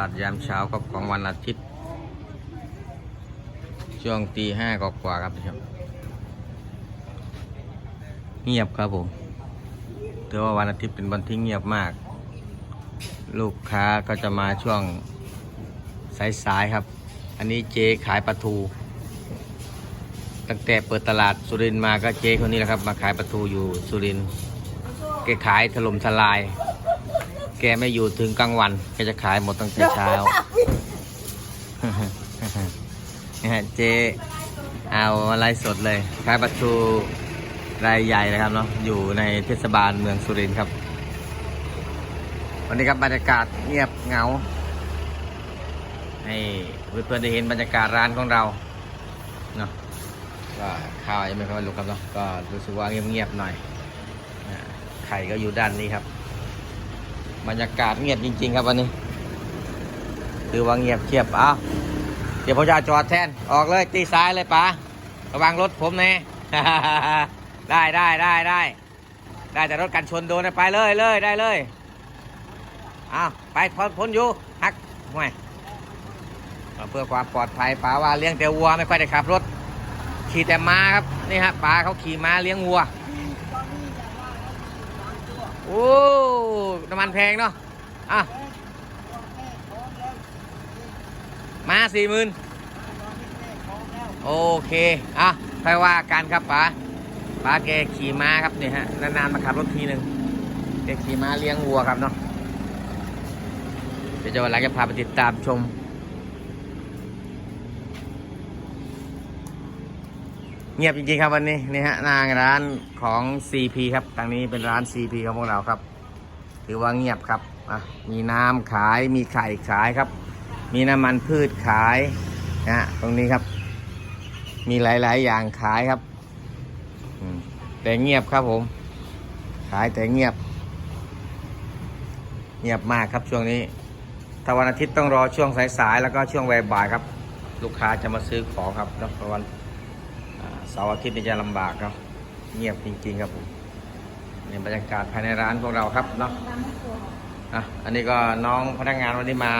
ลาดยามเช้าครับของวันอาทิตย์ ช่วงตีห้ากว่าครับท่านผู้ชมเงียบครับผมถือว่าวันอาทิตย์เป็นวันที่เงียบมาก ลูกค้าก็จะมาช่วงสายๆครับ อันนี้เจ๊ขายปลาทู ตั้งแต่เปิดตลาดสุรินมาก็เจ๊คนนี้แหละครับ มาขายปลาทูอยู่สุรินแกขายถล่มทลาย แกไม่อยู่ถึงกลางวันแกจะขายหมดตั้งแต่เช้านี่ฮะเจ๊เอาอะไรสดเลยขายปลาทูรายใหญ่นะครับเนาะอยู่ในเทศบาลเมืองสุรินทร์ครับ วันนี้ครับบรรยากาศเงียบเหงา ให้เพื่อนๆได้เห็นบรรยากาศร้านของเราเนาะก็ข้าวยังไม่ค่อยลุกครับเนาะก็รู้สึกว่าเงียบๆหน่อยอ่าไข่ก็อยู่ด้านนี้ครับ บรรยากาศเงียบจริง ๆ ครับวันนี้ คือว่าเงียบเชียบเอ้าเดี๋ยวผมจะจอดแทน ออกเลยตีซ้ายเลยป๋าระวังรถผมแน่ได้ได้ได้ได้ได้แต่รถกันชนโดนนะไปเลยเลยได้เลยอ้าวไปพ้นพ้นอยู่ฮักห่วยเพื่อความปลอดภัยป๋าว่าเลี้ยงแต่วัวไม่ค่อยได้ขับรถขี่แต่ม้าครับนี่ฮะป๋าเขาขี่ม้าเลี้ยงวัว โอ้น้ำมันแพงเนาะอะมาสี่หมื่นโอเคอะไปว่ากันครับป๋าป๋าแกขี่ม้าครับเนี่ยฮะนานๆมาขับรถทีหนึ่งแกขี่ม้าเลี้ยงวัวครับเนาะเดี๋ยวจะวันหลังจะพาไปติดตามชม เงียบจริงๆครับวันนี้นี่ฮะหนางร้านของ CP ครับทางนี้เป็นร้าน CP ของพวกเราครับ ถือว่าเงียบครับอะมีน้ำขายมีไข่ขายครับ มีน้ำมันพืชขายนะฮะตรงนี้ครับ มีหลายๆอย่างขายครับแต่เงียบครับผม ขายแต่เงียบ เงียบมากครับช่วงนี้ถ้าวันอาทิตย์ต้องรอช่วงสายๆแล้วก็ช่วงบ่ายๆครับ ลูกค้าจะมาซื้อของครับแล้ววัน เสาร์อาทิตย์นี่จะลำบากครับเงียบจริงๆครับผมนี่บรรยากาศภายในร้านพวกเราครับเนาะอะอันนี้ก็น้องพนักงานวันนี้มา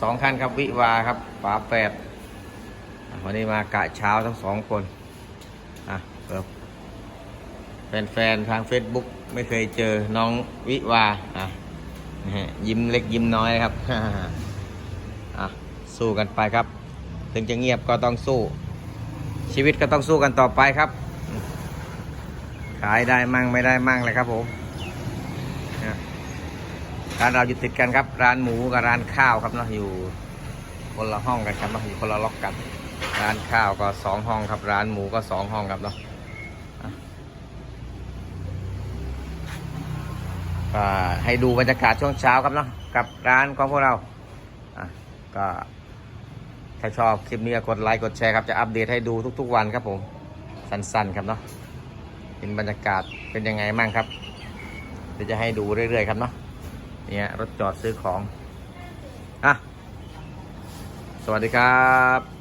สองคันครับวิวาครับฝาแฝดวันนี้มากะเช้าทั้งสองคนอะเปิดแฟนๆทาง Facebook ไม่เคยเจอน้องวิวาอะยิ้มเล็กยิ้มน้อยครับอะสู้กันไปครับ ถึงจะเงียบก็ต้องสู้ ชีวิตก็ต้องสู้กันต่อไปครับ ขายได้มั่งไม่ได้มั่งเลยครับผมร้านเราอยู่ติดกันครับ ร้านหมูกับร้านข้าวครับเนาะอยู่คนละห้องกันครับเนาะอยู่คนละล็อกกัน ร้านข้าวก็สองห้องครับ ร้านหมูก็สองห้องครับเนาะอะก็ให้ดูบรรยากาศช่วงเช้าครับเนาะกับร้านของพวกเรา อะก็ ถ้าชอบคลิปนี้ก็กดไลค์กดแชร์ครับจะอัปเดตให้ดูทุก ๆ วันครับผมสั้นๆครับเนาะเห็นบรรยากาศเป็นยังไงมั่งครับเดี๋ยวจะให้ดูเรื่อยๆครับเนาะเนี่ยรถจอดซื้อของอะสวัสดีครับ